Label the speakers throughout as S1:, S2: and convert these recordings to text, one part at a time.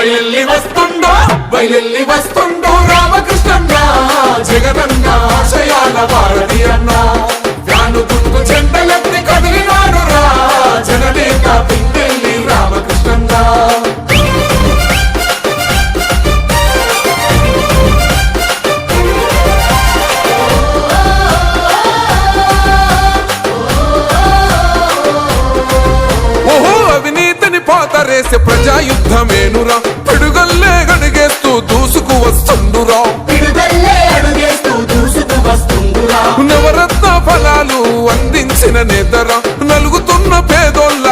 S1: బయలెల్లి వస్తుండో బయలెల్లి వస్తుండో రామకృష్ణన్న జగనన్న ఆశయాల భారతి అన్న. వ్యాను గుర్తు చెండలెత్తి కదిలినాడు రా జననేత పిందెల్లి రామకృష్ణన్న
S2: ఓహో అవినీతిని పాతరేసే ప్రజాయుద్ధమేనురా.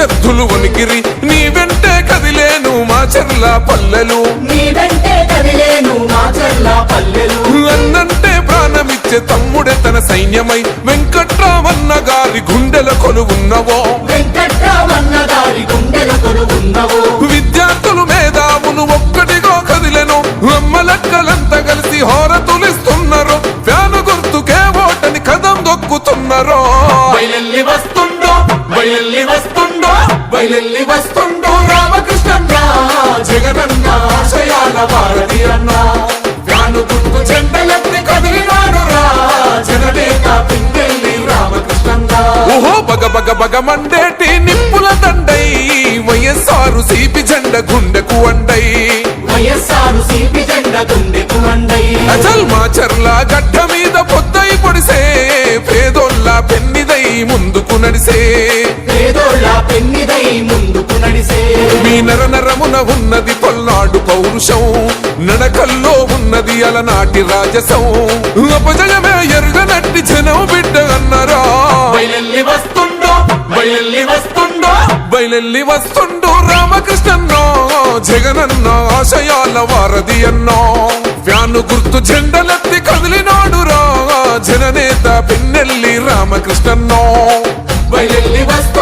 S2: ప్రత్యర్థులు వణికిరి నీ వెంటే కదిలేను మా చెర్ల పల్లెలు.
S1: నీ వెంటే కదిలేను మా చల్ల పల్లెలు.
S2: అన్నంటే ప్రాణమిచ్చే తమ్ముడే తన సైన్యమై. వెంకట్రామన్న గారి గుండెల కొలువున్నవో.
S1: వెంకట్రామన్న గారి గుండెల కొలువున్నవు.
S2: విద్యార్థులు మేధావులు ఒక్కటిగా కదిలెను. అమ్మలక్కలంతా కలిసి హోరతులిస్తున్నారు. ఫ్యాను గుర్తుకే ఓటని కదం దొక్కుతున్నారు.
S1: వస్తుండో వస్తుండో బయలెల్లి వస్తుండో రామకృష్ణన్న జగనన్న ఆశయాల వారధి అన్న. వ్యాను గుర్తు చెండలెత్తి కదిలినాడు రా జననేత పిందెల్లి రామకృష్ణన్న
S2: ఓహో బగ బగ బగ మండేటి నిప్పుల దండై వైఎస్ఆరు సిపి జెండ గుండెకు వండై
S1: వైఎస్ఆర్ సిపి జెండ గుండెకు వండై
S2: అచల్ మాచర్ల గడ్డ మీద పొద్దై పొడిసే పేదోళ్ళ పెన్నిదై ముందుకు నడిసే.
S1: ముందుకు నడిసే.
S2: మీ నర నరమున ఉన్నది పల్నాడు పౌరుషం. నడకల్లో ఉన్నది అలనాటి రాజసం. అపజయమే ఎరుగనట్టి జనం బిడ్డ అన్నరా.
S1: బయలెల్లి వస్తుండో బయలెల్లి వస్తుండో.
S2: బయలెల్లి వస్తుండు రామకృష్ణన్నో. జగనన్న ఆశయాల వారధి అన్నో. వ్యాను గుర్తు జెండలెత్తి కదిలినాడురా. జననేత పిన్నెల్లి రామకృష్ణన్నో.
S1: బయలెల్లి వస్తు